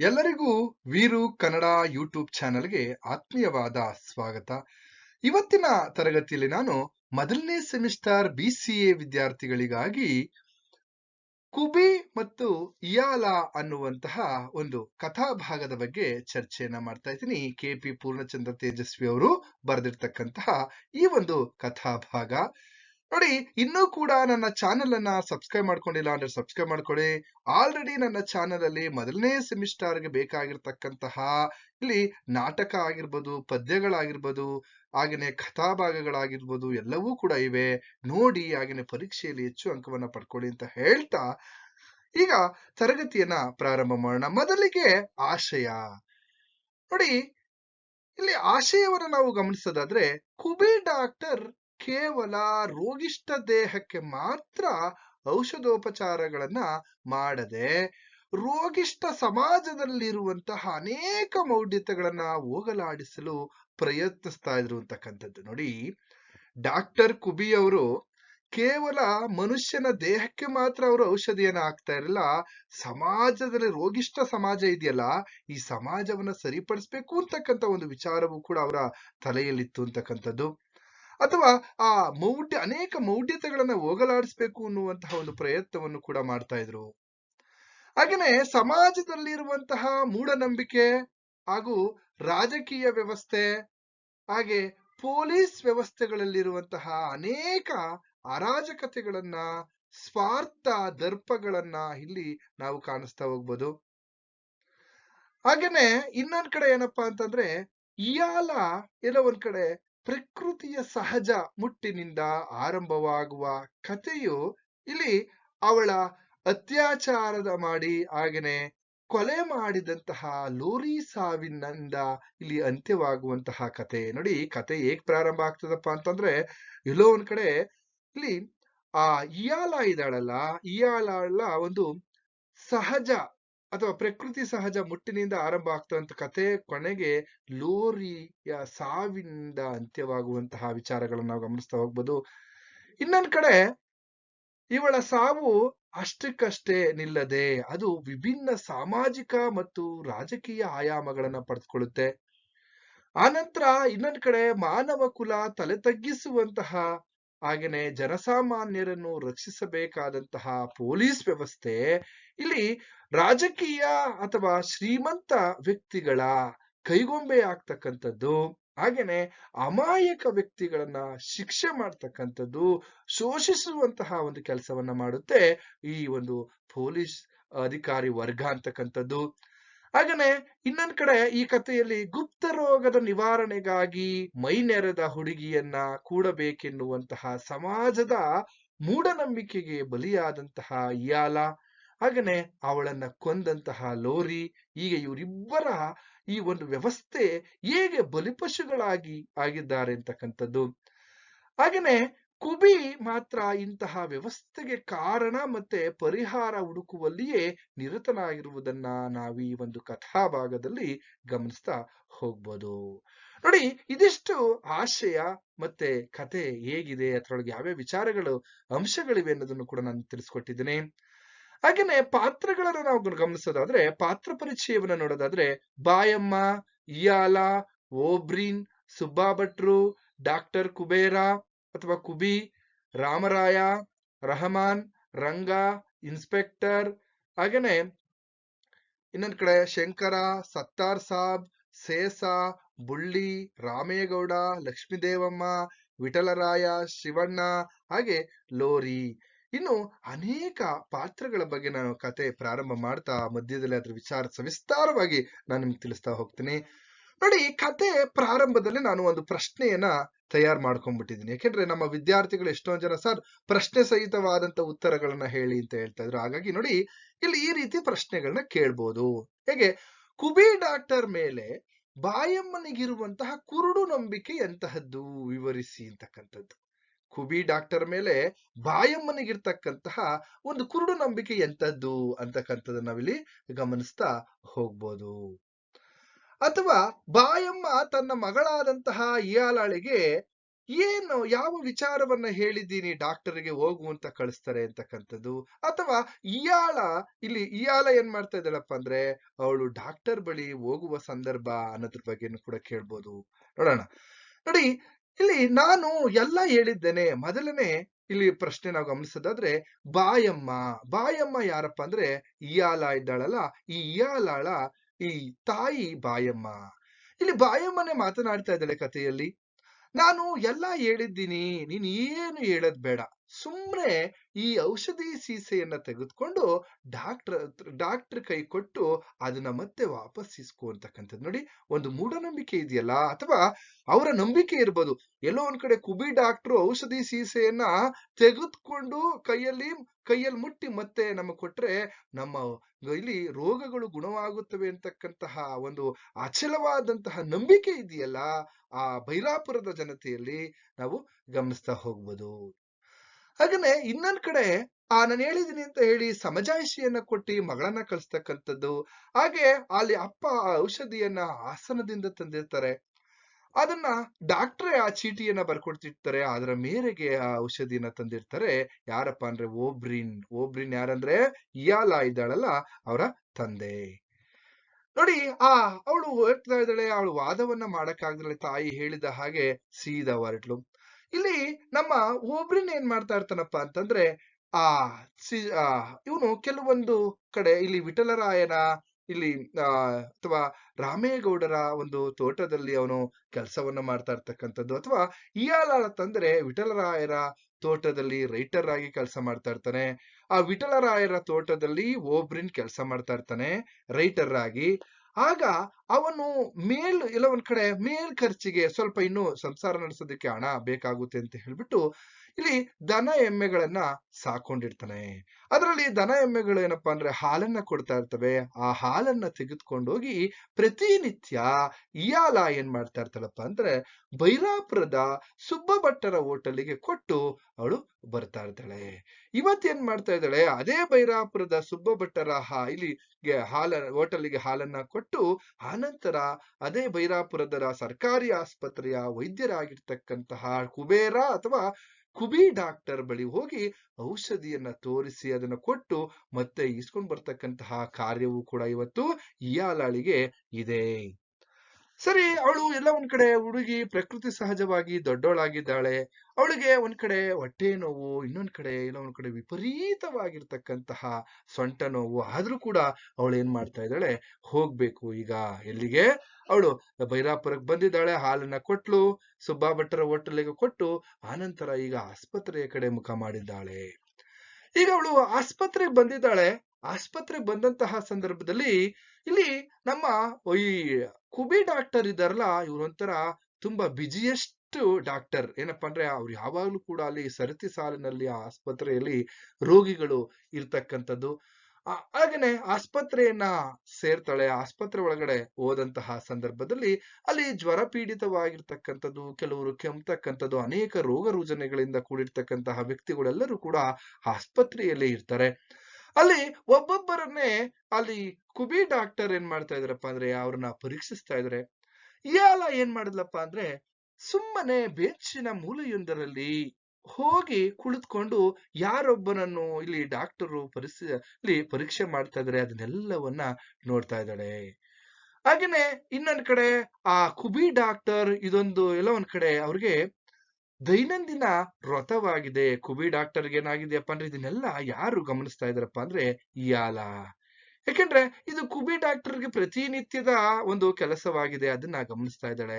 ಎಲ್ಲರಿಗೂ ವೀರು ಕನ್ನಡ ಯೂಟ್ಯೂಬ್ ಚಾನೆಲ್ಗೆ ಆತ್ಮೀಯವಾದ ಸ್ವಾಗತ. ಇವತ್ತಿನ ತರಗತಿಯಲ್ಲಿ ನಾನು ಮೊದಲನೇ ಸೆಮಿಸ್ಟರ್ ಬಿ ಸಿ ಎ ವಿದ್ಯಾರ್ಥಿಗಳಿಗಾಗಿ ಕುಬಿ ಮತ್ತು ಇಯಾಲ ಅನ್ನುವಂತಹ ಒಂದು ಕಥಾಭಾಗದ ಬಗ್ಗೆ ಚರ್ಚೆಯನ್ನ ಮಾಡ್ತಾ ಇದ್ದೀನಿ. ಕೆ ಪಿ ಪೂರ್ಣಚಂದ್ರ ತೇಜಸ್ವಿ ಅವರು ಬರೆದಿರ್ತಕ್ಕಂತಹ ಈ ಒಂದು ಕಥಾಭಾಗ ನೋಡಿ, ಇನ್ನೂ ಕೂಡ ನನ್ನ ಚಾನೆಲ್ ಅನ್ನ ಸಬ್ಸ್ಕ್ರೈಬ್ ಮಾಡ್ಕೊಂಡಿಲ್ಲ ಅಂದ್ರೆ ಸಬ್ಸ್ಕ್ರೈಬ್ ಮಾಡ್ಕೊಳ್ಳಿ. ಆಲ್ರೆಡಿ ನನ್ನ ಚಾನೆಲ್ ಅಲ್ಲಿ ಮೊದಲನೇ ಸೆಮಿಸ್ಟರ್ಗೆ ಬೇಕಾಗಿರ್ತಕ್ಕಂತಹ ಇಲ್ಲಿ ನಾಟಕ ಆಗಿರ್ಬೋದು, ಪದ್ಯಗಳಾಗಿರ್ಬೋದು ಹಾಗೆಯೇ ಕಥಾಭಾಗಗಳಾಗಿರ್ಬೋದು ಎಲ್ಲವೂ ಕೂಡ ಇವೆ. ನೋಡಿ ಹಾಗೆಯೇ ಪರೀಕ್ಷೆಯಲ್ಲಿ ಹೆಚ್ಚು ಅಂಕವನ್ನ ಪಡ್ಕೊಳ್ಳಿ ಅಂತ ಹೇಳ್ತಾ ಈಗ ತರಗತಿಯನ್ನ ಪ್ರಾರಂಭ ಮಾಡೋಣ. ಮೊದಲಿಗೆ ಆಶಯ. ನೋಡಿ, ಇಲ್ಲಿ ಆಶಯವನ್ನ ನಾವು ಗಮನಿಸೋದಾದ್ರೆ, ಕುಬಿ ಡಾಕ್ಟರ್ ಕೇವಲ ರೋಗಿಷ್ಠ ದೇಹಕ್ಕೆ ಮಾತ್ರ ಔಷಧೋಪಚಾರಗಳನ್ನ ಮಾಡದೆ ರೋಗಿಷ್ಠ ಸಮಾಜದಲ್ಲಿರುವಂತಹ ಅನೇಕ ಮೌಢ್ಯತೆಗಳನ್ನ ಹೋಗಲಾಡಿಸಲು ಪ್ರಯತ್ನಿಸ್ತಾ ಇದ್ರು ಅಂತಕ್ಕಂಥದ್ದು. ನೋಡಿ, ಡಾಕ್ಟರ್ ಕುಬಿ ಅವರು ಕೇವಲ ಮನುಷ್ಯನ ದೇಹಕ್ಕೆ ಮಾತ್ರ ಅವರು ಔಷಧಿಯನ್ನ ಹಾಕ್ತಾ ಇರಲಿಲ್ಲ ಸಮಾಜದಲ್ಲಿ ರೋಗಿಷ್ಠ ಸಮಾಜ ಇದೆಯಲ್ಲ, ಈ ಸಮಾಜವನ್ನ ಸರಿಪಡಿಸ್ಬೇಕು ಅಂತಕ್ಕಂಥ ಒಂದು ವಿಚಾರವೂ ಕೂಡ ಅವರ ತಲೆಯಲ್ಲಿತ್ತು ಅಂತಕ್ಕಂಥದ್ದು. ಅಥವಾ ಆ ಮೌಢ್ಯ, ಅನೇಕ ಮೌಢ್ಯತೆಗಳನ್ನ ಹೋಗಲಾಡಿಸ್ಬೇಕು ಅನ್ನುವಂತಹ ಒಂದು ಪ್ರಯತ್ನವನ್ನು ಕೂಡ ಮಾಡ್ತಾ ಇದ್ರು. ಹಾಗೇನೆ ಸಮಾಜದಲ್ಲಿರುವಂತಹ ಮೂಢನಂಬಿಕೆ ಹಾಗೂ ರಾಜಕೀಯ ವ್ಯವಸ್ಥೆ, ಹಾಗೆ ಪೊಲೀಸ್ ವ್ಯವಸ್ಥೆಗಳಲ್ಲಿರುವಂತಹ ಅನೇಕ ಅರಾಜಕತೆಗಳನ್ನ, ಸ್ವಾರ್ಥ ದರ್ಪಗಳನ್ನ ಇಲ್ಲಿ ನಾವು ಕಾಣಿಸ್ತಾ ಹೋಗ್ಬೋದು. ಹಾಗೇನೆ ಇನ್ನೊಂದ್ ಕಡೆ ಏನಪ್ಪಾ ಅಂತಂದ್ರೆ, ಇಯಾಲ, ಎಲ್ಲ ಒಂದ್ ಕಡೆ ಪ್ರಕೃತಿಯ ಸಹಜ ಮುಟ್ಟಿನಿಂದ ಆರಂಭವಾಗುವ ಕಥೆಯು ಇಲ್ಲಿ ಅವಳ ಅತ್ಯಾಚಾರದ ಮಾಡಿ ಆಗನೆ ಕೊಲೆ ಮಾಡಿದಂತಹ ಲೋರಿ ಸಾವಿನಿಂದ ಇಲ್ಲಿ ಅಂತ್ಯವಾಗುವಂತಹ ಕತೆ ನೋಡಿ ಕತೆ ಹೇಗ್ ಪ್ರಾರಂಭ ಆಗ್ತದಪ್ಪ ಅಂತಂದ್ರೆ, ಎಲ್ಲೋ ಒಂದ್ ಕಡೆ ಇಲ್ಲಿ ಆ ಇಯಾಲ ಇದ್ದಾಳಲ್ಲ ಇಯಾಲ ಒಂದು ಸಹಜ ಅಥವಾ ಪ್ರಕೃತಿ ಸಹಜ ಮುಟ್ಟಿನಿಂದ ಆರಂಭ ಆಗ್ತಂತ ಕತೆ ಕೊನೆಗೆ ಲೋರಿಯ ಸಾವಿನಿಂದ ಅಂತ್ಯವಾಗುವಂತಹ ವಿಚಾರಗಳನ್ನ ನಾವು ಗಮನಿಸ್ತಾ ಹೋಗ್ಬೋದು. ಇನ್ನೊಂದ್ ಕಡೆ ಇವಳ ಸಾವು ಅಷ್ಟಕ್ಕಷ್ಟೇ ನಿಲ್ಲದೆ ಅದು ವಿಭಿನ್ನ ಸಾಮಾಜಿಕ ಮತ್ತು ರಾಜಕೀಯ ಆಯಾಮಗಳನ್ನ ಪಡೆದುಕೊಳ್ಳುತ್ತೆ. ಆನಂತರ ಇನ್ನೊಂದ್ ಕಡೆ ಮಾನವ ಕುಲ ತಲೆ ತಗ್ಗಿಸುವಂತಹ ಹಾಗೇನೆ ಜನಸಾಮಾನ್ಯರನ್ನು ರಕ್ಷಿಸಬೇಕಾದಂತಹ ಪೊಲೀಸ್ ವ್ಯವಸ್ಥೆ ಇಲ್ಲಿ ರಾಜಕೀಯ ಅಥವಾ ಶ್ರೀಮಂತ ವ್ಯಕ್ತಿಗಳ ಕೈಗೊಂಬೆ ಆಗ್ತಕ್ಕಂಥದ್ದು, ಹಾಗೇನೆ ಅಮಾಯಕ ವ್ಯಕ್ತಿಗಳನ್ನ ಶಿಕ್ಷೆ ಮಾಡ್ತಕ್ಕಂಥದ್ದು ಶೋಷಿಸುವಂತಹ ಒಂದು ಕೆಲಸವನ್ನ ಮಾಡುತ್ತೆ ಈ ಒಂದು ಪೊಲೀಸ್ ಅಧಿಕಾರಿ ವರ್ಗ ಅಂತಕ್ಕಂಥದ್ದು. ಹಾಗೇನೆ ಇನ್ನೊಂದ್ ಕಡೆ ಈ ಕಥೆಯಲ್ಲಿ ಗುಪ್ತ ರೋಗದ ನಿವಾರಣೆಗಾಗಿ ಮೈ ನೆರೆದ ಹುಡುಗಿಯನ್ನ ಕೂಡಬೇಕೆನ್ನುವಂತಹ ಸಮಾಜದ ಮೂಢನಂಬಿಕೆಗೆ ಬಲಿಯಾದಂತಹ ಇಯಾಲ, ಹಾಗೇನೆ ಅವಳನ್ನ ಕೊಂದಂತಹ ಲೋರಿ ಹೀಗೆ ಇವರಿಬ್ಬರ ಈ ಒಂದು ವ್ಯವಸ್ಥೆ ಹೇಗೆ ಬಲಿಪಶುಗಳಾಗಿ ಆಗಿದ್ದಾರೆ ಅಂತಕ್ಕಂಥದ್ದು. ಹಾಗೇನೆ ಕುಬಿ ಮಾತ್ರ ಇಂತಹ ವ್ಯವಸ್ಥೆಗೆ ಕಾರಣ ಮತ್ತೆ ಪರಿಹಾರ ಹುಡುಕುವಲ್ಲಿಯೇ ನಿರತನಾಗಿರುವುದನ್ನ ನಾವು ಈ ಒಂದು ಕಥಾಭಾಗದಲ್ಲಿ ಗಮನಿಸ್ತಾ ಹೋಗ್ಬೋದು. ನೋಡಿ, ಇದಿಷ್ಟು ಆಶಯ ಮತ್ತೆ ಕತೆ ಹೇಗಿದೆ, ಅದರೊಳಗೆ ಯಾವ್ಯಾವ ವಿಚಾರಗಳು, ಅಂಶಗಳಿವೆ ಅನ್ನೋದನ್ನು ಕೂಡ ನಾನು ತಿಳಿಸ್ಕೊಟ್ಟಿದ್ದೇನೆ. ಹಾಗೇನೆ ಪಾತ್ರಗಳನ್ನು ನಾವು ಗಮನಿಸೋದಾದ್ರೆ, ಪಾತ್ರ ಪರಿಚಯವನ್ನ ನೋಡೋದಾದ್ರೆ, ಬಾಯಮ್ಮ, ಇಯಾಲ, ಓಬ್ರಿನ್ ಸುಬ್ಬಾ ಭಟ್ರು ಡಾಕ್ಟರ್ ಕುಬೇರ ಅಥವಾ ಕುಬಿ, ರಾಮರಾಯ, ರಹಮಾನ್, ರಂಗ, ಇನ್ಸ್ಪೆಕ್ಟರ್, ಹಾಗೇನೆ ಇನ್ನೊಂದ್ ಕಡೆ ಶಂಕರ, ಸತ್ತಾರ್ ಸಾಬ್, ಸೇಸ, ಬುಳ್ಳಿ, ರಾಮೇಗೌಡ, ಲಕ್ಷ್ಮೀದೇವಮ್ಮ, ವಿಠಲರಾಯ, ಶಿವಣ್ಣ, ಹಾಗೆ ಲೋರಿ. ಇನ್ನು ಅನೇಕ ಪಾತ್ರಗಳ ಬಗ್ಗೆ ನಾನು ಕತೆ ಪ್ರಾರಂಭ ಮಾಡ್ತಾ ಮಧ್ಯದಲ್ಲಿ ಅದ್ರ ವಿಚಾರ ಸವಿಸ್ತಾರವಾಗಿ ನಾನು ನಿಮ್ಗೆ ತಿಳಿಸ್ತಾ ಹೋಗ್ತೀನಿ. ನೋಡಿ ಕತೆ ಪ್ರಾರಂಭದಲ್ಲಿ ನಾನು ಒಂದು ಪ್ರಶ್ನೆಯನ್ನ ತಯಾರು ಮಾಡ್ಕೊಂಡ್ಬಿಟ್ಟಿದ್ದೀನಿ ಯಾಕೆಂದ್ರೆ ನಮ್ಮ ವಿದ್ಯಾರ್ಥಿಗಳು ಎಷ್ಟೊಂದು ಜನ, ಸರ್, ಪ್ರಶ್ನೆ ಸಹಿತವಾದಂತ ಉತ್ತರಗಳನ್ನ ಹೇಳಿ ಅಂತ ಹೇಳ್ತಾ ಇದ್ರು. ಹಾಗಾಗಿ ನೋಡಿ, ಇಲ್ಲಿ ಈ ರೀತಿ ಪ್ರಶ್ನೆಗಳನ್ನ ಕೇಳ್ಬೋದು. ಹೇಗೆ? ಕುಬಿ ಡಾಕ್ಟರ್ ಮೇಲೆ ಬಾಯಮ್ಮನಿಗಿರುವಂತಹ ಕುರುಡು ನಂಬಿಕೆ ಎಂತಹದ್ದು? ವಿವರಿಸಿ ಅಂತಕ್ಕಂಥದ್ದು. ಕುಬಿ ಡಾಕ್ಟರ್ ಮೇಲೆ ಬಾಯಮ್ಮನಿಗಿರ್ತಕ್ಕಂತಹ ಒಂದು ಕುರುಡು ನಂಬಿಕೆ ಎಂತದ್ದು? ಅಂತಕ್ಕಂಥದ್ದು ನಾವಿಲ್ಲಿ ಗಮನಿಸ್ತಾ ಹೋಗ್ಬೋದು. ಅಥವಾ ಬಾಯಮ್ಮ ತನ್ನ ಮಗಳಾದಂತಹ ಇಯಾಲಾಳಿಗೆ ಏನು, ಯಾವ ವಿಚಾರವನ್ನ ಹೇಳಿದ್ದೀನಿ ಡಾಕ್ಟರ್ಗೆ ಹೋಗು ಅಂತ ಕಳಿಸ್ತಾರೆ ಅಂತಕ್ಕಂಥದ್ದು? ಅಥವಾ ಇಯಾಳ ಇಲ್ಲಿ ಇಯಾಳ ಏನ್ ಮಾಡ್ತಾ ಇದ್ದಾಳಪ್ಪ ಅಂದ್ರೆ, ಅವಳು ಡಾಕ್ಟರ್ ಬಳಿ ಹೋಗುವ ಸಂದರ್ಭ ಅನ್ನೋದ್ರ ಬಗ್ಗೆನೂ ಕೂಡ ಕೇಳ್ಬೋದು. ನೋಡೋಣ. ನೋಡಿ, ಇಲ್ಲಿ ನಾನು ಎಲ್ಲ ಹೇಳಿದ್ದೇನೆ. ಮೊದಲನೇ ಇಲ್ಲಿ ಪ್ರಶ್ನೆ ನಾವು ಗಮನಿಸೋದಾದ್ರೆ, ಬಾಯಮ್ಮ. ಬಾಯಮ್ಮ ಯಾರಪ್ಪ ಅಂದ್ರೆ ಇಯಾಲ ಇದ್ದಾಳಲ್ಲ. ಈ ಇಯಾಲಾಳ ಈ ತಾಯಿ ಬಾಯಮ್ಮ. ಇಲ್ಲಿ ಬಾಯಮ್ಮನೆ ಮಾತನಾಡ್ತಾ ಇದ್ದಾಳೆ ಕಥೆಯಲ್ಲಿ. ನಾನು ಎಲ್ಲ ಹೇಳಿದ್ದೀನಿ, ನೀನ್ ಏನು ಹೇಳದ್ ಬೇಡ. ಸುಮ್ನೆ ಈ ಔಷಧಿ ಸೀಸೆಯನ್ನ ತೆಗೆದುಕೊಂಡು ಡಾಕ್ಟರ್ ಡಾಕ್ಟರ್ ಕೈ ಕೊಟ್ಟು ಅದನ್ನ ಮತ್ತೆ ವಾಪಸ್ ಇಸ್ಕೊ ಅಂತಕ್ಕಂಥದ್ದು ನೋಡಿ ಒಂದು ಮೂಢನಂಬಿಕೆ ಇದೆಯಲ್ಲ ಅಥವಾ ಅವರ ನಂಬಿಕೆ ಇರ್ಬೋದು. ಎಲ್ಲೋ ಒಂದ್ ಕಡೆ ಕುಬಿ ಡಾಕ್ಟ್ರು ಔಷಧಿ ಸೀಸೆಯನ್ನ ತೆಗೆದುಕೊಂಡು ಕೈಯಲ್ಲಿ ಕೈಯಲ್ಲಿ ಮುಟ್ಟಿ ಮತ್ತೆ ನಮಗೆ ಕೊಟ್ರೆ ನಮ್ಮ ಇಲ್ಲಿ ರೋಗಗಳು ಗುಣವಾಗುತ್ತವೆ ಅಂತಕ್ಕಂತಹ ಒಂದು ಅಚಲವಾದಂತಹ ನಂಬಿಕೆ ಇದೆಯಲ್ಲ ಆ ಬೈಲಾಪುರದ ಜನತೆಯಲ್ಲಿ ನಾವು ಗಮನಿಸ್ತಾ ಹೋಗ್ಬೋದು. ಹಾಗೇನೆ ಇನ್ನೊಂದ್ ಕಡೆ, ಆ ನಾನು ಹೇಳಿದೀನಿ ಅಂತ ಹೇಳಿ ಸಮಜಾಯಿಷಿಯನ್ನ ಕೊಟ್ಟಿ ಮಗಳನ್ನ ಕಳಿಸ್ತಕ್ಕಂಥದ್ದು, ಹಾಗೆ ಅಲ್ಲಿ ಅಪ್ಪ ಆ ಔಷಧಿಯನ್ನ ಆಸನದಿಂದ ತಂದಿರ್ತಾರೆ. ಅದನ್ನ ಡಾಕ್ಟ್ರೇ ಆ ಚೀಟಿಯನ್ನ ಬರ್ಕೊಡ್ತಿರ್ತಾರೆ, ಅದರ ಮೇರೆಗೆ ಆ ಔಷಧಿಯನ್ನ ತಂದಿರ್ತಾರೆ. ಯಾರಪ್ಪ ಅಂದ್ರೆ ಓಬ್ರಿನ್ ಓಬ್ರಿನ್ ಯಾರಂದ್ರೆ ಇಯಾಲ ಇದ್ದಾಳಲ್ಲ, ಅವರ ತಂದೆ. ನೋಡಿ, ಆ ಅವಳು ಹೋಗ್ತಾ ಇದ್ದಾಳೆ, ಅವಳು ವಾದವನ್ನ ಮಾಡಕ್ಕಾಗ್ದಲೆ ತಾಯಿ ಹೇಳಿದ ಹಾಗೆ ಸೀದಾ ಹೊರಟ್ಲು. ಇಲ್ಲಿ ನಮ್ಮ ಓಬ್ರಿನ್ ಏನ್ ಮಾಡ್ತಾ ಇರ್ತಾನಪ್ಪ ಅಂತಂದ್ರೆ, ಆ ಸಿ ಇವನು ಕೆಲವೊಂದು ಕಡೆ ಇಲ್ಲಿ ವಿಠಲರಾಯನ, ಇಲ್ಲಿ, ಆ, ಅಥವಾ ರಾಮೇಗೌಡರ ಒಂದು ತೋಟದಲ್ಲಿ ಅವನು ಕೆಲಸವನ್ನ ಮಾಡ್ತಾ ಇರ್ತಕ್ಕಂಥದ್ದು. ಅಥವಾ ಇಯಾಲಾಳ ತಂದ್ರೆ ವಿಠಲರಾಯರ ತೋಟದಲ್ಲಿ ರೈಟರ್ ಆಗಿ ಕೆಲಸ ಮಾಡ್ತಾ ಇರ್ತಾನೆ. ಆ ವಿಠಲರಾಯರ ತೋಟದಲ್ಲಿ ಓಬ್ರಿನ್ ಕೆಲಸ ಮಾಡ್ತಾ ಇರ್ತಾನೆ, ರೈಟರ್ ಆಗಿ. ಆಗ ಅವನು ಮೇಲ್ ಎಲ್ಲ ಒಂದ್ ಕಡೆ ಮೇಲ್ ಖರ್ಚಿಗೆ ಸ್ವಲ್ಪ ಇನ್ನು ಸಂಸಾರ ನಡೆಸೋದಕ್ಕೆ ಹಣ ಬೇಕಾಗುತ್ತೆ ಅಂತ ಹೇಳ್ಬಿಟ್ಟು ಇಲ್ಲಿ ದನ ಎಮ್ಮೆಗಳನ್ನ ಸಾಕೊಂಡಿರ್ತಾನೆ. ಅದರಲ್ಲಿ ದನ ಎಮ್ಮೆಗಳು ಏನಪ್ಪಾ ಅಂದ್ರೆ ಹಾಲನ್ನ ಕೊಡ್ತಾ ಇರ್ತವೆ. ಆ ಹಾಲನ್ನ ತೆಗೆದುಕೊಂಡೋಗಿ ಪ್ರತಿನಿತ್ಯ ಇಯಾಲ ಏನ್ ಮಾಡ್ತಾ ಇರ್ತಾಳಪ್ಪ ಅಂದ್ರೆ ಬೈರಾಪುರದ ಸುಬ್ಬ ಭಟ್ಟರ ಹೋಟೆಲಿಗೆ ಕೊಟ್ಟು ಅವಳು ಬರ್ತಾ ಇರ್ತಾಳೆ. ಇವತ್ತೇನ್ ಮಾಡ್ತಾ ಇದ್ದಾಳೆ? ಅದೇ ಬೈರಾಪುರದ ಸುಬ್ಬ ಭಟ್ಟರ ಹಾ ಇಲ್ಲಿ ಹಾಲ, ಹೋಟೆಲಿಗೆ ಹಾಲನ್ನ ಕೊಟ್ಟು ಆನಂತರ ಅದೇ ಬೈರಾಪುರದರ ಸರ್ಕಾರಿ ಆಸ್ಪತ್ರೆಯ ವೈದ್ಯರಾಗಿರ್ತಕ್ಕಂತಹ ಕುಬೇರ ಅಥವಾ ಕುಬಿ ಡಾಕ್ಟರ್ ಬಳಿ ಹೋಗಿ ಔಷಧಿಯನ್ನ ತೋರಿಸಿ ಅದನ್ನ ಕೊಟ್ಟು ಮತ್ತೆ ಇಸ್ಕೊಂಡ್ ಬರ್ತಕ್ಕಂತಹ ಕಾರ್ಯವೂ ಕೂಡ ಇವತ್ತು ಇಯಾಲಾಳಿಗೆ ಇದೆ. ಸರಿ, ಅವಳು ಎಲ್ಲ ಒಂದ್ ಕಡೆ ಹುಡುಗಿ ಪ್ರಕೃತಿ ಸಹಜವಾಗಿ ದೊಡ್ಡವಳಾಗಿದ್ದಾಳೆ. ಅವಳಿಗೆ ಒಂದ್ ಕಡೆ ಹೊಟ್ಟೆ ನೋವು, ಇನ್ನೊಂದ್ ಕಡೆ ಇಲ್ಲ ಒಂದ್ ಕಡೆ ವಿಪರೀತವಾಗಿರ್ತಕ್ಕಂತಹ ಸೊಂಟ ನೋವು. ಆದ್ರೂ ಕೂಡ ಅವಳು ಏನ್ ಮಾಡ್ತಾ ಇದ್ದಾಳೆ? ಹೋಗ್ಬೇಕು. ಈಗ ಎಲ್ಲಿಗೆ? ಅವಳು ಬೈರಾಪುರಕ್ಕೆ ಬಂದಿದ್ದಾಳೆ. ಹಾಲನ್ನ ಕೊಟ್ಲು. ಸುಬ್ಬಾ ಭಟ್ಟರ ಹೋಟೆಲ್ಗೆ ಕೊಟ್ಟು ಆನಂತರ ಈಗ ಆಸ್ಪತ್ರೆಯ ಕಡೆ ಮುಖ ಮಾಡಿದ್ದಾಳೆ. ಈಗ ಅವಳು ಆಸ್ಪತ್ರೆಗೆ ಬಂದಿದ್ದಾಳೆ. ಆಸ್ಪತ್ರೆಗೆ ಬಂದಂತಹ ಸಂದರ್ಭದಲ್ಲಿ ಇಲ್ಲಿ ನಮ್ಮ ಈ ಕುಬಿ ಡಾಕ್ಟರ್ ಇದ್ದಾರಲ್ಲ, ಇವ್ರೊಂಥರ ತುಂಬಾ ಬಿಜಿಯೆಸ್ಟ್ ಡಾಕ್ಟರ್ ಏನಪ್ಪಾ ಅಂದ್ರೆ, ಅವ್ರು ಯಾವಾಗ್ಲೂ ಕೂಡ ಅಲ್ಲಿ ಸರತಿ ಸಾಲಿನಲ್ಲಿ, ಆಸ್ಪತ್ರೆಯಲ್ಲಿ ರೋಗಿಗಳು ಇರ್ತಕ್ಕಂಥದ್ದು. ಹಾಗೇನೆ ಆಸ್ಪತ್ರೆಯನ್ನ ಸೇರ್ತಾಳೆ, ಆಸ್ಪತ್ರೆ ಒಳಗಡೆ ಹೋದಂತಹ ಸಂದರ್ಭದಲ್ಲಿ ಅಲ್ಲಿ ಜ್ವರ ಪೀಡಿತವಾಗಿರ್ತಕ್ಕಂಥದ್ದು, ಕೆಲವರು ಕೆಮ್ತಕ್ಕಂಥದ್ದು, ಅನೇಕ ರೋಗ ರುಜನೆಗಳಿಂದ ಕೂಡಿರ್ತಕ್ಕಂತಹ ವ್ಯಕ್ತಿಗಳೆಲ್ಲರೂ ಕೂಡ ಆಸ್ಪತ್ರೆಯಲ್ಲಿ ಇರ್ತಾರೆ. ಅಲ್ಲಿ ಒಬ್ಬೊಬ್ಬರನ್ನೇ ಅಲ್ಲಿ ಕುಬಿ ಡಾಕ್ಟರ್ ಏನ್ ಮಾಡ್ತಾ ಇದಾರಪ್ಪ ಅಂದ್ರೆ, ಅವ್ರನ್ನ ಪರೀಕ್ಷಿಸ್ತಾ ಇದಾರೆ. ಇಯಾಲ ಏನ್ ಮಾಡಿದ್ಲಪ್ಪ ಅಂದ್ರೆ, ಸುಮ್ಮನೆ ಬೆಂಚಿನ ಮೂಲೆಯೊಂದರಲ್ಲಿ ಹೋಗಿ ಕುಳಿತುಕೊಂಡು ಯಾರೊಬ್ಬನನ್ನು ಇಲ್ಲಿ ಡಾಕ್ಟರು ಪರಿಸ್ಥಿತಿ ಪರೀಕ್ಷೆ ಮಾಡ್ತಾ ಇದ್ರೆ, ಅದನ್ನೆಲ್ಲವನ್ನ ನೋಡ್ತಾ ಇದ್ದಾಳೆ. ಹಾಗೇನೆ ಇನ್ನೊಂದ್ ಕಡೆ ಆ ಕುಬಿ ಡಾಕ್ಟರ್ ಇದೊಂದು ಎಲ್ಲ ಒಂದ್ ಕಡೆ ಅವ್ರಿಗೆ ದೈನಂದಿನ ವ್ರತವಾಗಿದೆ. ಕುಬಿ ಡಾಕ್ಟರ್ಗೆ ಏನಾಗಿದೆಯಪ್ಪ ಅಂದ್ರೆ ಇದನ್ನೆಲ್ಲ ಯಾರು ಗಮನಿಸ್ತಾ ಇದಾರಪ್ಪ ಅಂದ್ರೆ ಇಯಾಲ. ಯಾಕೆಂದ್ರೆ ಇದು ಕುಬಿ ಡಾಕ್ಟರ್ಗೆ ಪ್ರತಿನಿತ್ಯದ ಒಂದು ಕೆಲಸವಾಗಿದೆ ಅದನ್ನ ಗಮನಿಸ್ತಾ ಇದ್ದಾಳೆ.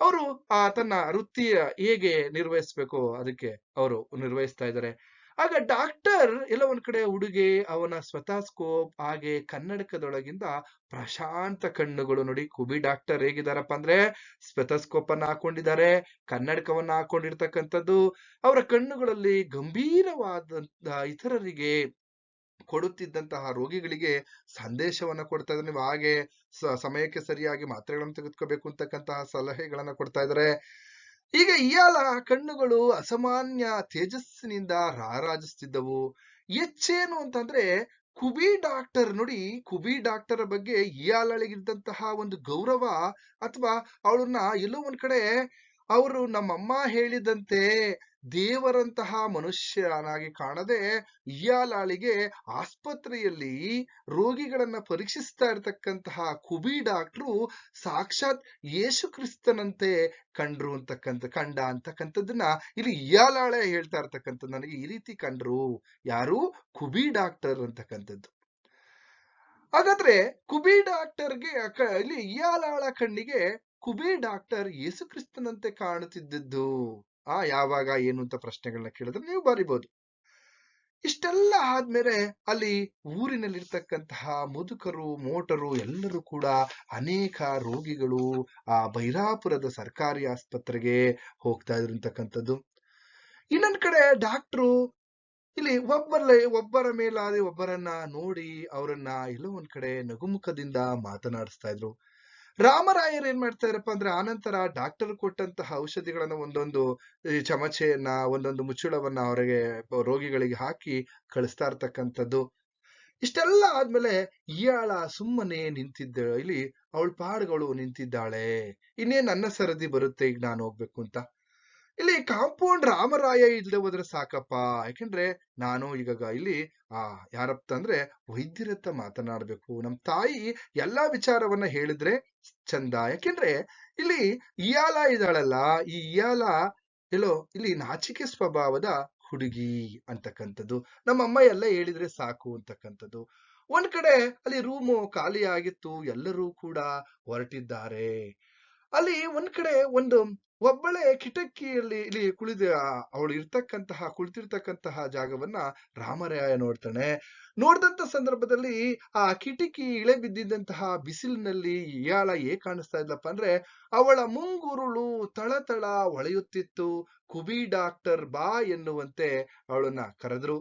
ಅವರು ಆ ತನ್ನ ವೃತ್ತಿಯ ಹೇಗೆ ನಿರ್ವಹಿಸ್ಬೇಕು ಅದಕ್ಕೆ ಅವರು ನಿರ್ವಹಿಸ್ತಾ ಇದ್ದಾರೆ. ಆಗ ಡಾಕ್ಟರ್ ಎಲ್ಲ ಒಂದ್ ಕಡೆ ಹುಡುಗಿ ಅವನ ಸ್ವತಾಸ್ಕೋಪ್ ಹಾಗೆ ಕನ್ನಡಕದೊಳಗಿಂದ ಪ್ರಶಾಂತ ಕಣ್ಣುಗಳು ನೋಡಿ ಕುಬಿ ಡಾಕ್ಟರ್ ಹೇಗಿದಾರಪ್ಪ ಅಂದ್ರೆ ಸ್ವೆತಸ್ಕೋಪ್ ಅನ್ನ ಹಾಕೊಂಡಿದ್ದಾರೆ, ಕನ್ನಡಕವನ್ನ ಹಾಕೊಂಡಿರ್ತಕ್ಕಂಥದ್ದು, ಅವರ ಕಣ್ಣುಗಳಲ್ಲಿ ಗಂಭೀರವಾದಂತ ಇತರರಿಗೆ ಕೊಡುತ್ತಿದ್ದಂತಹ ರೋಗಿಗಳಿಗೆ ಸಂದೇಶವನ್ನ ಕೊಡ್ತಾ ಇದ್ದಾರೆ. ನೀವು ಹಾಗೆ ಸಮಯಕ್ಕೆ ಸರಿಯಾಗಿ ಮಾತ್ರೆಗಳನ್ನು ತೆಗೆದುಕೋಬೇಕು ಅಂತಕ್ಕಂತಹ ಸಲಹೆಗಳನ್ನ ಕೊಡ್ತಾ ಇದ್ದಾರೆ. ಈಗ ಇಯಾಲ ಕಣ್ಣುಗಳು ಅಸಾಮಾನ್ಯ ತೇಜಸ್ಸಿನಿಂದ ರಾರಾಜಿಸ್ತಿದ್ದವು ಹೆಚ್ಚೇನು ಅಂತಂದ್ರೆ, ಕುಬಿ ಡಾಕ್ಟರ್ ನೋಡಿ, ಕುಬಿ ಡಾಕ್ಟರ್ ಬಗ್ಗೆ ಇಯಾಲಳಿಗಿದ್ದಂತಹ ಒಂದು ಗೌರವ ಅಥವಾ ಅವಳನ್ನ ಎಲ್ಲೋ ಒಂದ್ ಕಡೆ ಅವರು ನಮ್ಮಮ್ಮ ಹೇಳಿದಂತೆ ದೇವರಂತಹ ಮನುಷ್ಯನಾಗಿ ಕಾಣದೆ ಇಯಾಲಾಳಿಗೆ ಆಸ್ಪತ್ರೆಯಲ್ಲಿ ರೋಗಿಗಳನ್ನ ಪರೀಕ್ಷಿಸ್ತಾ ಇರತಕ್ಕಂತಹ ಕುಬಿ ಡಾಕ್ಟ್ರು ಸಾಕ್ಷಾತ್ ಯೇಸು ಕ್ರಿಸ್ತನಂತೆ ಕಂಡ್ರು ಅಂತಕ್ಕಂಥ, ಕಂಡ ಅಂತಕ್ಕಂಥದ್ದನ್ನ ಇಲ್ಲಿ ಇಯಾಲಾಳೆ ಹೇಳ್ತಾ ಇರ್ತಕ್ಕಂಥದ್ದು ನನಗೆ ಈ ರೀತಿ ಕಂಡ್ರು. ಯಾರು? ಕುಬಿ ಡಾಕ್ಟರ್ ಅಂತಕ್ಕಂಥದ್ದು. ಹಾಗಾದ್ರೆ ಕುಬಿ ಡಾಕ್ಟರ್ಗೆ ಇಲ್ಲಿ ಇಯಾಲಾಳ ಕಣ್ಣಿಗೆ ಕುಬಿ ಡಾಕ್ಟರ್ ಯೇಸು ಕ್ರಿಸ್ತನಂತೆ ಕಾಣುತ್ತಿದ್ದದ್ದು. ಆ ಯಾವಾಗ ಏನು ಅಂತ ಪ್ರಶ್ನೆಗಳನ್ನ ಕೇಳಿದ್ರೆ ನೀವು ಬರಿಬಹುದು ಇಷ್ಟೆಲ್ಲ ಆದ್ಮೇಲೆ ಅಲ್ಲಿ ಊರಿನಲ್ಲಿರ್ತಕ್ಕಂತಹ ಮುದುಕರು, ಮೋಟರು ಎಲ್ಲರೂ ಕೂಡ ಅನೇಕ ರೋಗಿಗಳು ಆ ಬೈರಾಪುರದ ಸರ್ಕಾರಿ ಆಸ್ಪತ್ರೆಗೆ ಹೋಗ್ತಾ ಇದ್ರಂತಕ್ಕಂಥದ್ದು. ಇನ್ನೊಂದ್ ಕಡೆ ಡಾಕ್ಟ್ರು ಇಲ್ಲಿ ಒಬ್ಬರ ಒಬ್ಬರ ಮೇಲಾದ್ರೆ ಒಬ್ಬರನ್ನ ನೋಡಿ ಅವರನ್ನ ಎಲ್ಲೋ ಒಂದ್ ಕಡೆ ನಗುಮುಖದಿಂದ ಮಾತನಾಡಿಸ್ತಾ ಇದ್ರು. ರಾಮರಾಯರ್ ಏನ್ ಮಾಡ್ತಾ ಇರಪ್ಪ ಅಂದ್ರೆ ಆನಂತರ ಡಾಕ್ಟರ್ ಕೊಟ್ಟಂತಹ ಔಷಧಿಗಳನ್ನ ಒಂದೊಂದು ಚಮಚೆಯನ್ನ, ಒಂದೊಂದು ಮುಚ್ಚುಳವನ್ನ ಅವರಿಗೆ ರೋಗಿಗಳಿಗೆ ಹಾಕಿ ಕಳಿಸ್ತಾ ಇರ್ತಕ್ಕಂಥದ್ದು. ಇಷ್ಟೆಲ್ಲ ಆದ್ಮೇಲೆ ಇಯಾಳ ಸುಮ್ಮನೆ ನಿಂತಿದ್ದ, ಇಲ್ಲಿ ಅವಳ ಪಾಡುಗಳು ನಿಂತಿದ್ದಾಳೆ. ಇನ್ನೇನ್ ನನ್ನ ಸರದಿ ಬರುತ್ತೆ, ಈಗ ನಾನು ಹೋಗ್ಬೇಕು ಅಂತ. ಇಲ್ಲಿ ಕಾಂಪೌಂಡ್ ರಾಮರಾಯ ಇಲ್ದೆ ಹೋದ್ರೆ ಸಾಕಪ್ಪ. ಯಾಕೆಂದ್ರೆ ನಾನು ಈಗ ಇಲ್ಲಿ, ಆ, ಯಾರಪ್ಪ ಅಂದ್ರೆ ವೈದ್ಯರತ್ತ ಮಾತನಾಡಬೇಕು. ನಮ್ ತಾಯಿ ಎಲ್ಲಾ ವಿಚಾರವನ್ನ ಹೇಳಿದ್ರೆ ಚಂದ. ಯಾಕೆಂದ್ರೆ ಇಲ್ಲಿ ಇಯಾಲ ಇದ್ದಾಳಲ್ಲ, ಈ ಇಯಾಲ ಎಲ್ಲೋ ಇಲ್ಲಿ ನಾಚಿಕೆ ಸ್ವಭಾವದ ಹುಡುಗಿ ಅಂತಕ್ಕಂಥದ್ದು. ನಮ್ಮಮ್ಮ ಎಲ್ಲ ಹೇಳಿದ್ರೆ ಸಾಕು ಅಂತಕ್ಕಂಥದ್ದು. ಒಂದ್ ಕಡೆ ಅಲ್ಲಿ ರೂಮು ಖಾಲಿ ಆಗಿತ್ತು, ಎಲ್ಲರೂ ಕೂಡ ಹೊರಟಿದ್ದಾರೆ. ಅಲ್ಲಿ ಒಂದ್ ಕಡೆ ಒಂದು ಒಬ್ಬಳೆ ಕಿಟಕಿಯಲ್ಲಿ ಇಲ್ಲಿ ಕುಳಿದ ಅವಳು ಇರ್ತಕ್ಕಂತಹ, ಕುಳಿತಿರ್ತಕ್ಕಂತಹ ಜಾಗವನ್ನ ರಾಮರಾಯ ನೋಡ್ತಾನೆ. ನೋಡಿದಂತ ಸಂದರ್ಭದಲ್ಲಿ ಆ ಕಿಟಕಿ ಇಳೆ ಬಿದ್ದಿದ್ದಂತಹ ಬಿಸಿಲಿನಲ್ಲಿ ಇಯಾಳ ಏ ಕಾಣಿಸ್ತಾ ಇದ್ಲಪ್ಪ ಅಂದ್ರೆ, ಅವಳ ಮುಂಗುರುಳು ತಳತಳ ಹೊಳೆಯುತ್ತಿತ್ತು. ಕುಬಿ ಡಾಕ್ಟರ್ ಬಾ ಎನ್ನುವಂತೆ ಅವಳನ್ನ ಕರೆದ್ರು.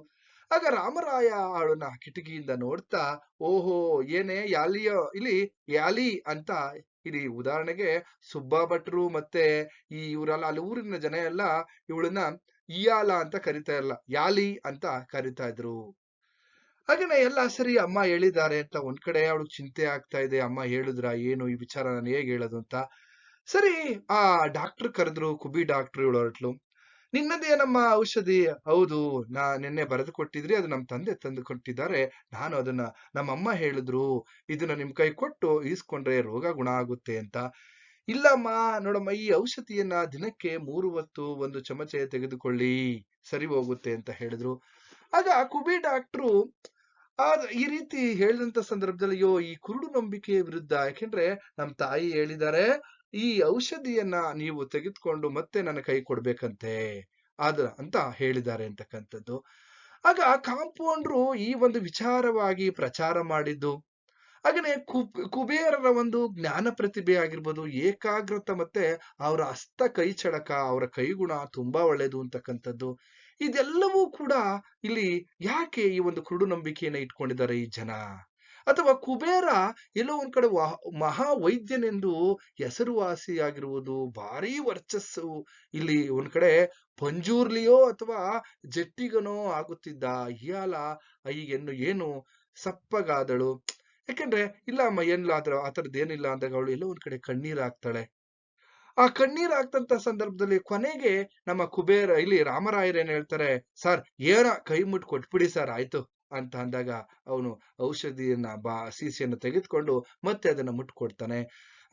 ಆಗ ರಾಮರಾಯ ಅವಳನ್ನ ಕಿಟಕಿಯಿಂದ ನೋಡ್ತಾ, ಓಹೋ, ಏನೇ, ಯಾಲಿಯೋ, ಇಲ್ಲಿ ಯಾಲಿ ಅಂತ ಇಲ್ಲಿ ಉದಾಹರಣೆಗೆ ಸುಬ್ಬಾ ಭಟ್ರು ಮತ್ತೆ ಈ ಇವರೆಲ್ಲ ಅಲ್ಲಿ ಊರಿನ ಜನ ಎಲ್ಲ ಇವಳನ್ನ ಇಯಾಲ ಅಂತ ಕರಿತಾ ಇರಲ್ಲ, ಯಾಲಿ ಅಂತ ಕರಿತಾ ಇದ್ರು. ಹಾಗೇನೆ ಎಲ್ಲ ಸರಿ ಅಮ್ಮ ಹೇಳಿದ್ದಾರೆ ಅಂತ ಒಂದ್ ಕಡೆ ಅವಳಿಗೆ ಚಿಂತೆ ಆಗ್ತಾ ಇದೆ, ಅಮ್ಮ ಹೇಳಿದ್ರ, ಏನು ಈ ವಿಚಾರ ನಾನು ಹೇಗೆ ಹೇಳೋದು ಅಂತ. ಸರಿ, ಆ ಡಾಕ್ಟರ್ ಕರೆದ್ರು, ಕುಬಿ ಡಾಕ್ಟರ್ ಇವಳು ಹೊರಟ್ಲು. ನಿನ್ನದೇನಮ್ಮ ಔಷಧಿ. ಹೌದು, ನಾ ನಿನ್ನೆ ಬರೆದು ಕೊಟ್ಟಿದ್ರಿ, ಅದು ನಮ್ಮ ತಂದೆ ತಂದು ಕೊಟ್ಟಿದ್ದಾರೆ. ನಾನು ಅದನ್ನ ನಮ್ಮಮ್ಮ ಹೇಳಿದ್ರು, ಇದನ್ನ ನಿಮ್ ಕೈ ಕೊಟ್ಟು ಈಸ್ಕೊಂಡ್ರೆ ರೋಗ ಗುಣ ಆಗುತ್ತೆ ಅಂತ. ಇಲ್ಲಮ್ಮ, ನೋಡಮ್ಮ, ಈ ಔಷಧಿಯನ್ನ ದಿನಕ್ಕೆ ಮೂರು ಹೊತ್ತು ಒಂದು ಚಮಚೆ ತೆಗೆದುಕೊಳ್ಳಿ, ಸರಿ ಹೋಗುತ್ತೆ ಅಂತ ಹೇಳಿದ್ರು. ಆಗ ಕುಬಿ ಡಾಕ್ಟ್ರು, ಆ ಈ ರೀತಿ ಹೇಳಿದಂತ ಸಂದರ್ಭದಲ್ಲಿ, ಅಯ್ಯೋ, ಈ ಕುರುಡು ನಂಬಿಕೆಯ ವಿರುದ್ಧ, ಯಾಕೆಂದ್ರೆ ನಮ್ ತಾಯಿ ಹೇಳಿದ್ದಾರೆ ಈ ಔಷಧಿಯನ್ನ ನೀವು ತೆಗೆದುಕೊಂಡು ಮತ್ತೆ ನನ್ನ ಕೈ ಕೊಡ್ಬೇಕಂತೆ ಆದ್ರ ಅಂತ ಹೇಳಿದ್ದಾರೆ ಅಂತಕ್ಕಂಥದ್ದು. ಆಗ ಕಾಂಪೌಂಡ್ರು ಈ ಒಂದು ವಿಚಾರವಾಗಿ ಪ್ರಚಾರ ಮಾಡಿದ್ದು. ಹಾಗೆ ಕುಬ್, ಕುಬೇರರ ಒಂದು ಜ್ಞಾನ ಪ್ರತಿಭೆ ಆಗಿರ್ಬೋದು, ಏಕಾಗ್ರತ ಮತ್ತೆ ಅವರ ಹಸ್ತ ಕೈ ಚಡಕ ಅವರ ಕೈಗುಣ ತುಂಬಾ ಒಳ್ಳೇದು ಅಂತಕ್ಕಂಥದ್ದು. ಇದೆಲ್ಲವೂ ಕೂಡ ಇಲ್ಲಿ ಯಾಕೆ ಈ ಒಂದು ಕುರುಡು ನಂಬಿಕೆಯನ್ನ ಇಟ್ಕೊಂಡಿದ್ದಾರೆ ಈ ಜನ? ಅಥವಾ ಕುಬೇರ ಎಲ್ಲೋ ಒಂದ್ ಕಡೆ ಮಹಾವೈದ್ಯನೆಂದು ಮಹಾ ವೈದ್ಯನೆಂದು ಹೆಸರುವಾಸಿಯಾಗಿರುವುದು ಭಾರಿ ವರ್ಚಸ್ಸು. ಇಲ್ಲಿ ಒಂದ್ ಕಡೆ ಪಂಜೂರ್ಲಿಯೋ ಅಥವಾ ಜಟ್ಟಿಗನೋ ಆಗುತ್ತಿದ್ದ ಇಯಾಲ ಈಗೆನ್ನು ಏನು ಸಪ್ಪಗಾದಳು. ಯಾಕೆಂದ್ರೆ, ಇಲ್ಲ ಅಮ್ಮ, ಏನಿಲ್ಲ ಆತರ ಆ ಥರದ್ದು ಏನಿಲ್ಲ ಅಂದಾಗ ಅವಳು ಎಲ್ಲೋ ಒಂದ್ ಕಡೆ ಕಣ್ಣೀರ್ ಹಾಕ್ತಾಳೆ. ಆ ಕಣ್ಣೀರ್ ಆಗ್ತಂತ ಸಂದರ್ಭದಲ್ಲಿ ಕೊನೆಗೆ ನಮ್ಮ ಕುಬೇರ, ಇಲ್ಲಿ ರಾಮರಾಯರ್ ಏನ್ ಹೇಳ್ತಾರೆ, ಸರ್, ಏನ ಕೈ ಮುಟ್ ಕೊಟ್ಬಿಡಿ ಸರ್, ಆಯ್ತು. ಅಂತ ಅಂದಾಗ ಅವನು ಔಷಧಿಯನ್ನ ಬಾ, ಸೀಸೆಯನ್ನು ತೆಗೆದುಕೊಂಡು ಮತ್ತೆ ಅದನ್ನ ಮುಟ್ಕೊಡ್ತಾನೆ.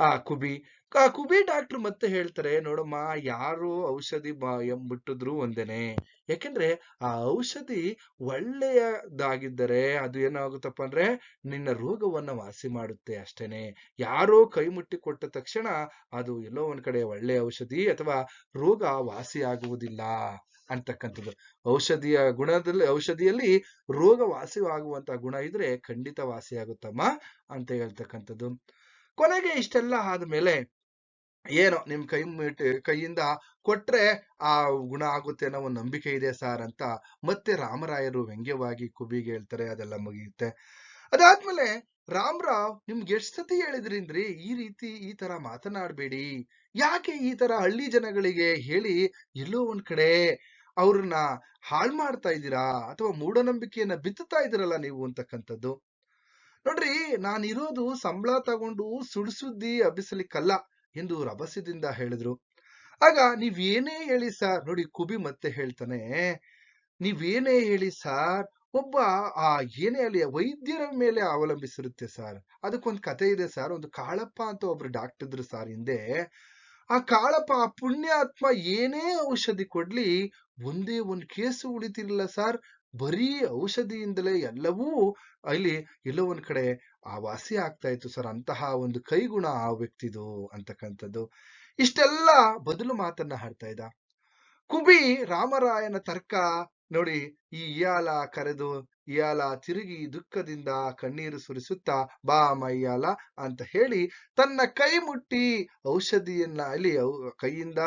ಆ ಕುಬಿ ಆ ಕುಬಿ ಡಾಕ್ಟರ್ ಮತ್ತೆ ಹೇಳ್ತಾರೆ, ನೋಡಮ್ಮ, ಯಾರು ಔಷಧಿ ಬಾ ಮುಟ್ಟಿದ್ರು ಒಂದೇನೆ. ಯಾಕೆಂದ್ರೆ ಆ ಔಷಧಿ ಒಳ್ಳೆಯದಾಗಿದ್ದರೆ ಅದು ಏನಾಗುತ್ತಪ್ಪ ಅಂದ್ರೆ ನಿನ್ನ ರೋಗವನ್ನ ವಾಸಿ ಮಾಡುತ್ತೆ ಅಷ್ಟೇನೆ. ಯಾರೋ ಕೈ ಮುಟ್ಟಿ ಕೊಟ್ಟ ತಕ್ಷಣ ಅದು ಎಲ್ಲೋ ಒಂದ್ ಕಡೆ ಒಳ್ಳೆ ಔಷಧಿ ಅಥವಾ ರೋಗ ವಾಸಿ ಆಗುವುದಿಲ್ಲ ಅಂತಕ್ಕಂಥದ್ದು. ಔಷಧಿಯ ಗುಣದಲ್ಲಿ, ಔಷಧಿಯಲ್ಲಿ ರೋಗ ವಾಸಿಯಾಗುವಂತ ಗುಣ ಇದ್ರೆ ಖಂಡಿತ ವಾಸಿಯಾಗುತ್ತಮ್ಮ ಅಂತ ಹೇಳ್ತಕ್ಕಂಥದ್ದು. ಕೊನೆಗೆ ಇಷ್ಟೆಲ್ಲ ಆದ್ಮೇಲೆ ಏನೋ ನಿಮ್ ಕೈ ಕೈಯಿಂದ ಕೊಟ್ರೆ ಆ ಗುಣ ಆಗುತ್ತೆ ಅನ್ನೋ ಒಂದು ನಂಬಿಕೆ ಇದೆ ಸರ್ ಅಂತ ಮತ್ತೆ ರಾಮರಾಯರು ವ್ಯಂಗ್ಯವಾಗಿ ಕುಬಿಗೆ ಹೇಳ್ತಾರೆ, ಅದೆಲ್ಲ ಮುಗಿಯುತ್ತೆ. ಅದಾದ್ಮೇಲೆ ರಾಮರಾವ್ ನಿಮ್ಗೆ ಎಷ್ಟ್ ಸತಿ ಹೇಳಿದ್ರಿಂದ್ರಿ ಈ ರೀತಿ ಈ ತರ ಮಾತನಾಡಬೇಡಿ, ಯಾಕೆ ಈ ತರ ಹಳ್ಳಿ ಜನಗಳಿಗೆ ಹೇಳಿ ಎಲ್ಲೋ ಒಂದ್ ಕಡೆ ಅವ್ರನ್ನ ಹಾಳು ಮಾಡ್ತಾ ಇದ್ದೀರಾ? ಅಥವಾ ಮೂಢನಂಬಿಕೆಯನ್ನ ಬಿತ್ತುತ್ತಾ ಇದ್ದೀರಲ್ಲ ನೀವು ಅಂತಕ್ಕಂಥದ್ದು. ನೋಡ್ರಿ, ನಾನಿರೋದು ಸಂಬಳ ತಗೊಂಡು ಸುಳ್ಳು ಸುದ್ದಿ ಹಬ್ಬಿಸಲಿಕ್ಕಲ್ಲ ಎಂದು ರಭಸದಿಂದ ಹೇಳಿದ್ರು. ಆಗ ನೀವೇನೇ ಹೇಳಿ ಸರ್, ನೋಡಿ ಕುಬಿ ಮತ್ತೆ ಹೇಳ್ತಾನೆ, ನೀವೇನೇ ಹೇಳಿ ಸರ್, ಒಬ್ಬ ಆ ಏನೇ ಅಲ್ಲಿ ವೈದ್ಯರ ಮೇಲೆ ಅವಲಂಬಿಸಿರುತ್ತೆ ಸರ್. ಅದಕ್ಕೊಂದು ಕತೆ ಇದೆ ಸರ್, ಒಂದು ಕಾಳಪ್ಪ ಅಂತ ಒಬ್ರು ಡಾಕ್ಟರ್ ಇದ್ರು ಸರ್ ಹಿಂದೆ. ಆ ಕಾಳಪ್ಪ ಆ ಪುಣ್ಯಾತ್ಮ ಏನೇ ಔಷಧಿ ಕೊಡ್ಲಿ, ಒಂದೇ ಒಂದು ಕೇಸು ಉಳಿತಿರ್ಲಿಲ್ಲ ಸರ್. ಬರೀ ಔಷಧಿಯಿಂದಲೇ ಎಲ್ಲವೂ ಅಲ್ಲಿ ಎಲ್ಲೋ ಒಂದ್ ಕಡೆ ಆ ವಾಸಿ ಆಗ್ತಾ ಇತ್ತು ಸರ್. ಅಂತಹ ಒಂದು ಕೈಗುಣ ಆ ವ್ಯಕ್ತಿದು ಅಂತಕ್ಕಂಥದ್ದು. ಇಷ್ಟೆಲ್ಲ ಬದಲು ಮಾತನ್ನ ಹಾಡ್ತಾ ಇದ್ದ. ಕುಬಿ ರಾಮರಾಯನ ತರ್ಕ ನೋಡಿ ಈ ಇಯಾಲ ಕರೆದು ಇಯಾಲ ತಿರುಗಿ ದುಃಖದಿಂದ ಕಣ್ಣೀರು ಸುರಿಸುತ್ತಾ, ಬಾ ಅಮ್ಮ ಇಯಾಲ ಅಂತ ಹೇಳಿ ತನ್ನ ಕೈ ಮುಟ್ಟಿ ಔಷಧಿಯನ್ನ, ಅಲ್ಲಿ ಕೈಯಿಂದ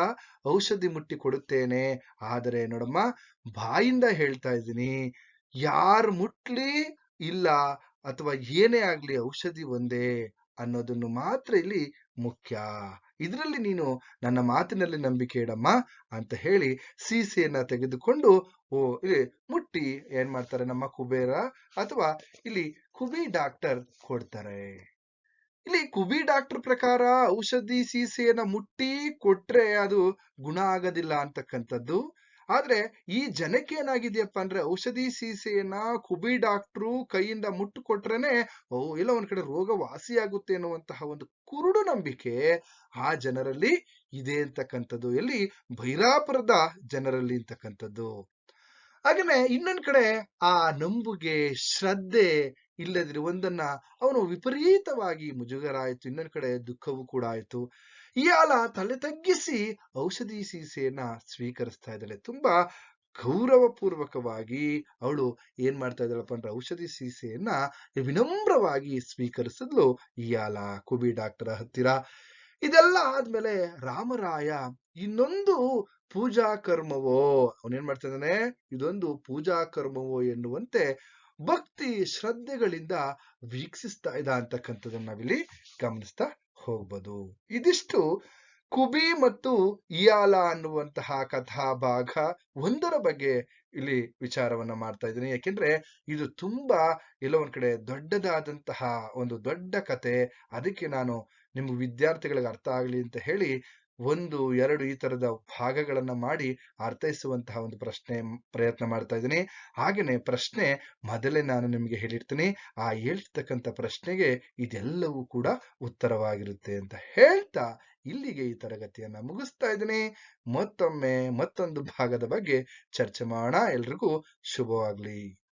ಔಷಧಿ ಮುಟ್ಟಿ ಕೊಡುತ್ತೇನೆ. ಆದರೆ ನೋಡಮ್ಮ, ಬಾಯಿಂದ ಹೇಳ್ತಾ ಇದ್ದೀನಿ, ಯಾರು ಮುಟ್ಲಿ ಇಲ್ಲ ಅಥವಾ ಏನೇ ಆಗ್ಲಿ ಔಷಧಿ ಒಂದೇ ಅನ್ನೋದನ್ನು ಮಾತ್ರ ಇಲ್ಲಿ ಮುಖ್ಯ. ಇದರಲ್ಲಿ ನೀನು ನನ್ನ ಮಾತಿನಲ್ಲಿ ನಂಬಿಕೆ ಇಡಮ್ಮ ಅಂತ ಹೇಳಿ ಸೀಸೆಯನ್ನ ತೆಗೆದುಕೊಂಡು, ಓ, ಇಲ್ಲಿ ಮುಟ್ಟಿ ಏನ್ ಮಾಡ್ತಾರೆ ನಮ್ಮ ಕುಬೇರ ಅಥವಾ ಇಲ್ಲಿ ಕುಬಿ ಡಾಕ್ಟರ್ ಕೊಡ್ತಾರೆ. ಇಲ್ಲಿ ಕುಬಿ ಡಾಕ್ಟರ್ ಪ್ರಕಾರ ಔಷಧಿ, ಸೀಸೆಯನ್ನ ಮುಟ್ಟಿ ಕೊಟ್ರೆ ಅದು ಗುಣ ಆಗೋದಿಲ್ಲ ಅಂತಕ್ಕಂಥದ್ದು. ಆದ್ರೆ ಈ ಜನಕ್ಕೆ ಏನಾಗಿದೆಯಪ್ಪ ಅಂದ್ರೆ ಔಷಧಿ ಸೀಸೆಯನ್ನ ಕುಬಿ ಡಾಕ್ಟ್ರು ಕೈಯಿಂದ ಮುಟ್ಟು ಕೊಟ್ರೇನೆ ಓ, ಇಲ್ಲ ಒಂದ್ ಕಡೆ ರೋಗ ವಾಸಿಯಾಗುತ್ತೆ ಅನ್ನುವಂತಹ ಒಂದು ಕುರುಡು ನಂಬಿಕೆ ಆ ಜನರಲ್ಲಿ ಇದೆ ಅಂತಕ್ಕಂಥದ್ದು. ಎಲ್ಲಿ? ಭೈರಾಪುರದ ಜನರಲ್ಲಿ ಅಂತಕ್ಕಂಥದ್ದು. ಹಾಗೇನೆ ಇನ್ನೊಂದ್ ಕಡೆ ಆ ನಂಬುಗೆ ಶ್ರದ್ಧೆ ಇಲ್ಲದಿರುವ ಒಂದನ್ನ ಅವನು ವಿಪರೀತವಾಗಿ ಮುಜುಗರ ಆಯ್ತು ಇನ್ನೊಂದ್ ಕಡೆ ದುಃಖವೂ ಕೂಡ ಆಯ್ತು. ಇಯಾಲ ತಲೆ ತಗ್ಗಿಸಿ ಔಷಧಿ ಸೀಸೆಯನ್ನ ಸ್ವೀಕರಿಸ್ತಾ ಇದ್ದಾಳೆ. ತುಂಬಾ ಗೌರವಪೂರ್ವಕವಾಗಿ ಅವಳು ಏನ್ ಮಾಡ್ತಾ ಇದ್ದಾಳಪ್ಪ ಅಂದ್ರೆ ಔಷಧಿ ಸೀಸೆಯನ್ನ ವಿನಮ್ರವಾಗಿ ಸ್ವೀಕರಿಸಿದ್ಲು ಇಯಾಲ ಕುಬಿ ಡಾಕ್ಟರ್ ಹತ್ತಿರ. ಇದೆಲ್ಲ ಆದ್ಮೇಲೆ ರಾಮರಾಯ ಇನ್ನೊಂದು ಪೂಜಾ ಕರ್ಮವೋ ಅವನೇನ್ ಮಾಡ್ತಾ ಇದ್ದಾನೆ? ಇದೊಂದು ಪೂಜಾ ಕರ್ಮವೋ ಎನ್ನುವಂತೆ ಭಕ್ತಿ ಶ್ರದ್ಧೆಗಳಿಂದ ವೀಕ್ಷಿಸ್ತಾ ಇದ್ದ ಅಂತಕ್ಕಂಥದ್ದನ್ನ ನಾವಿಲ್ಲಿ ಗಮನಿಸ್ತಾ ಹೋಗ್ಬೋದು. ಇದಿಷ್ಟು ಕುಬಿ ಮತ್ತು ಇಯಾಲ ಅನ್ನುವಂತಹ ಕಥಾ ಭಾಗ ಒಂದರ ಬಗ್ಗೆ ಇಲ್ಲಿ ವಿಚಾರವನ್ನ ಮಾಡ್ತಾ ಇದ್ದೀನಿ. ಯಾಕೆಂದ್ರೆ ಇದು ತುಂಬಾ ಎಲ್ಲೋ ಒಂದ್ ಕಡೆ ದೊಡ್ಡದಾದಂತಹ ಒಂದು ದೊಡ್ಡ ಕತೆ. ಅದಕ್ಕೆ ನಾನು ನಿಮ್ಮ ವಿದ್ಯಾರ್ಥಿಗಳಿಗೆ ಅರ್ಥ ಆಗ್ಲಿ ಅಂತ ಹೇಳಿ ಒಂದು, ಎರಡು ಈ ತರದ ಭಾಗಗಳನ್ನ ಮಾಡಿ ಅರ್ಥೈಸುವಂತಹ ಒಂದು ಪ್ರಶ್ನೆ ಪ್ರಯತ್ನ ಮಾಡ್ತಾ ಇದ್ದೀನಿ. ಹಾಗೇನೆ ಪ್ರಶ್ನೆ ಮೊದಲೇ ನಾನು ನಿಮಗೆ ಹೇಳಿರ್ತೀನಿ. ಆ ಹೇಳ್ತಕ್ಕಂಥ ಪ್ರಶ್ನೆಗೆ ಇದೆಲ್ಲವೂ ಕೂಡ ಉತ್ತರವಾಗಿರುತ್ತೆ ಅಂತ ಹೇಳ್ತಾ ಇಲ್ಲಿಗೆ ಈ ತರಗತಿಯನ್ನ ಮುಗಿಸ್ತಾ ಇದ್ದೀನಿ. ಮತ್ತೊಮ್ಮೆ ಮತ್ತೊಂದು ಭಾಗದ ಬಗ್ಗೆ ಚರ್ಚೆ ಮಾಡೋಣ. ಎಲ್ರಿಗೂ ಶುಭವಾಗ್ಲಿ.